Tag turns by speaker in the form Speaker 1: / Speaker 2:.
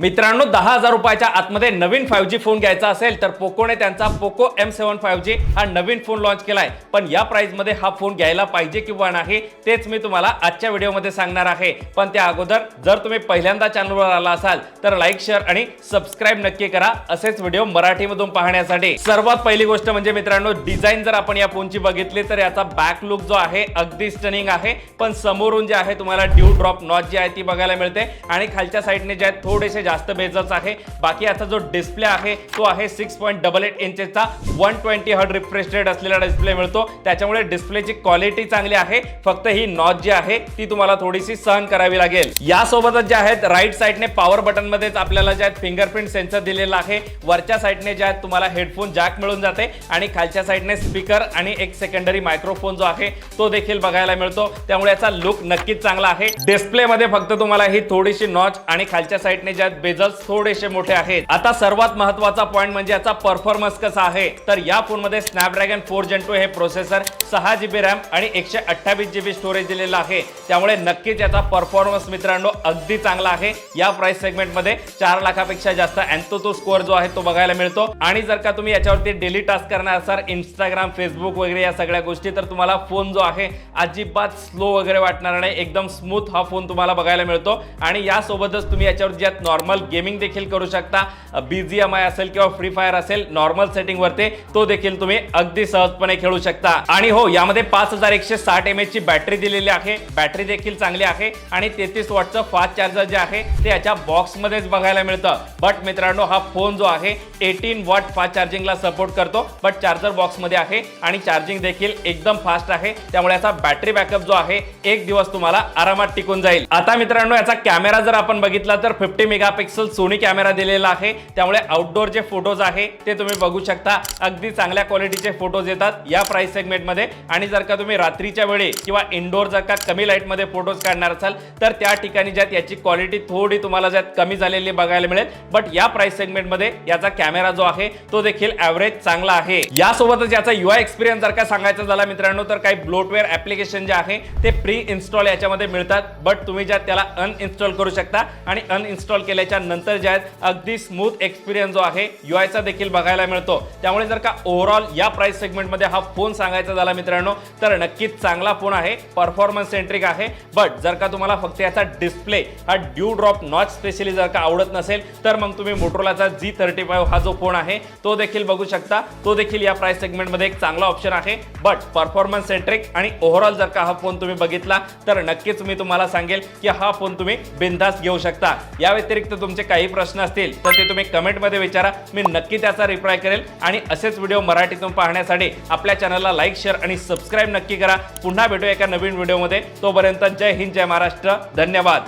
Speaker 1: मित्रांनो दहा हजार रुपयाच्या आतमध्ये नवीन फाईव्ह जी फोन घ्यायचा असेल तर पोकोने त्यांचा Poco M seven five G हा नवीन फोन लॉन्च केलाय. पण या प्राइसमध्ये हा फोन घ्यायला पाहिजे किंवा नाही तेच मी तुम्हाला आजच्या व्हिडिओमध्ये सांगणार आहे. पण त्या अगोदर जर तुम्ही पहिल्यांदा चॅनलवर आला असाल तर लाईक शेअर आणि सबस्क्राईब नक्की करा. असेच व्हिडिओ मराठीमधून पाहण्यासाठी. सर्वात पहिली गोष्ट म्हणजे मित्रांनो डिझाईन जर आपण या फोनची बघितली तर याचा बॅक लुक जो आहे अगदी स्टनिंग आहे. पण समोरून जे आहे तुम्हाला ड्यू ड्रॉप नॉच जी आहे ती बघायला मिळते. आणि खालच्या साईडने जे आहेत थोडेसे जास्त बेजल्स आहे. बाकी याचा जो डिस्प्ले आहे तो आहे six point double eight इंचेसचा one twenty hertz refresh rate असलेला डिस्प्ले मिळतो. त्याच्यामुळे डिस्प्लेची क्वालिटी चांगली आहे. फक्त ही नॉच जी आहे ती तुम्हाला थोडीशी सहन करावी लागेल. यासोबतच जे आहेत राईट साईडने पॉवर बटनमध्येच आपल्याला जे आहेत फिंगरप्रिंट सेन्सर दिलेला आहे. वरच्या साईडने जे आहेत तुम्हाला हेडफोन जॅक मिळून जाते. आणि खालच्या साईडने स्पीकर आणि एक सेकंडरी मायक्रोफोन जो आहे तो देखील बघायला मिळतो. त्यामुळे याचा लुक नक्कीच चांगला आहे. डिस्प्लेमध्ये फक्त तुम्हाला ही थोडीशी नॉच आणि खालच्या साईडने ज्या आहेत बेजल्स थोडेसे मोठे आहेत. आता सर्वात महत्त्वाचा पॉईंट म्हणजे याचा परफॉर्मन्स कसा आहे? तर या फोनमध्ये स्नॅपड्रॅगन फोर जन टू हे प्रोसेसर सहा जीबी रॅम आणि एकशे अठ्ठावीस जीबी स्टोरेज दिलेला आहे. त्यामुळे नक्कीच याचा परफॉर्मन्स मित्रांनो अगदी चांगला आहे. या प्राइस सेगमेंटमध्ये चार लाखापेक्षा जास्त अँतोतो स्कोअर जो आहे तो बघायला मिळतो. आणि जर का तुम्ही याच्यावरती डेली टास्क करणार असाल इंस्टाग्राम फेसबुक वगैरे या सगळ्या गोष्टी तर तुम्हाला फोन जो आहे अजिबात स्लो वगैरे वाटणार नाही. एकदम स्मूथ हा फोन तुम्हाला बघायला मिळतो. आणि यासोबतच तुम्ही याच्यावर ज्यात नॉर्मल गेमिंग देखील करू शकता. बीजीएम आय असेल किंवा फ्री फायर असेल नॉर्मल सेटिंग वरती तो देखील तुम्ही अगदी सहजपणे खेळू शकता. आणि हो यामध्ये पाच हजार एकशे साठ एम ची बॅटरी दिलेली आहे. बॅटरी देखील चांगली आहे आणि तेहतीस वॉटचं फास्ट चार्जर जे आहे ते याच्या बॉक्समध्येच बघायला मिळतं. बट मित्रांनो हा फोन जो आहे एटीन वॉट फास्ट चार्जिंगला सपोर्ट करतो. बट चार्जर बॉक्समध्ये आहे आणि चार्जिंग देखील एकदम फास्ट आहे. त्यामुळे याचा बॅटरी बॅकअप जो आहे एक दिवस तुम्हाला आरामात टिकून जाईल. आता मित्रांनो याचा कॅमेरा जर आपण बघितला तर fifty mega megapixel Sony camera दिलेला आहे. त्यामुळे आउटडोर जे फोटोज आहे ते तुम्ही बघू शकता. अगदी चांगल्या क्वालिटीचे फोटोज येतात या प्राइस सेगमेंटमध्ये आणि जर का तुम्ही रात्रीच्या वेळी किंवा इंडोर जर का कमी लाईटमध्ये फोटोज काढणार असाल तर त्या ठिकाणी ज्यात याची क्वालिटी थोडी तुम्हाला ज्यात कमी झालेली बघायला मिळेल. बट या प्राइस सेगमेंटमध्ये याचा कॅमेरा जो आहे तो देखील ॲव्हरेज चांगला आहे. यासोबतच याचा युआय एक्सपिरियन्स जर का सांगायचा झाला मित्रांनो तर काही ब्लोटवेअर ऍप्लिकेशन जे आहे ते प्री इन्स्टॉल याच्यामध्ये मिळतात. बट तुम्ही ज्यात त्याला अनइन्स्टॉल करू शकता. आणि अनइन्स्टॉल केल्याच्या नंतर जे आहेत अगदी स्मूथ एक्सपिरियन्स जो आहे युआयचा देखील बघायला मिळतो. त्यामुळे जर का ओव्हरऑल या प्राइस सेगमेंटमध्ये हा फोन सांगायचा झाला मित्रांनो तर नक्कीच चांगला फोन आहे परफॉर्मन्स सेंट्रिक आहे. बट जर का तुम्हाला फक्त याचा डिस्प्ले हा ड्यू ड्रॉप नॉच स्पेशली जर का आवडत नसेल तर मग तुम्ही मोटोलाचा जी थर्टी फाईव्ह हा जो फोन आहे तो देखील बघू शकता. तो देखील या प्राइस सेगमेंटमध्ये एक चांगला ऑप्शन आहे. बट परफॉर्मन्स सेंट्रिक आणि ओव्हरऑल जर का हा फोन तुम्ही बघितला तर नक्कीच मी तुम्हाला सांगेल की हा फोन तुम्ही बिनधास्त घेऊ शकता. या व्यतिरिक्त तुमचे काही प्रश्न असतील तर ते तुम्ही कमेंटमध्ये विचारा. मी नक्की त्याचा रिप्लाय करेल आणि असेच व्हिडिओ मराठीतून पाहण्यासाठी आपल्या चॅनलला लाईक शेअर आणि सबस्क्राईब नक्की करा. पुन्हा भेटूया एका नवीन व्हिडिओमध्ये तोपर्यंत जय हिंद जय महाराष्ट्र. धन्यवाद.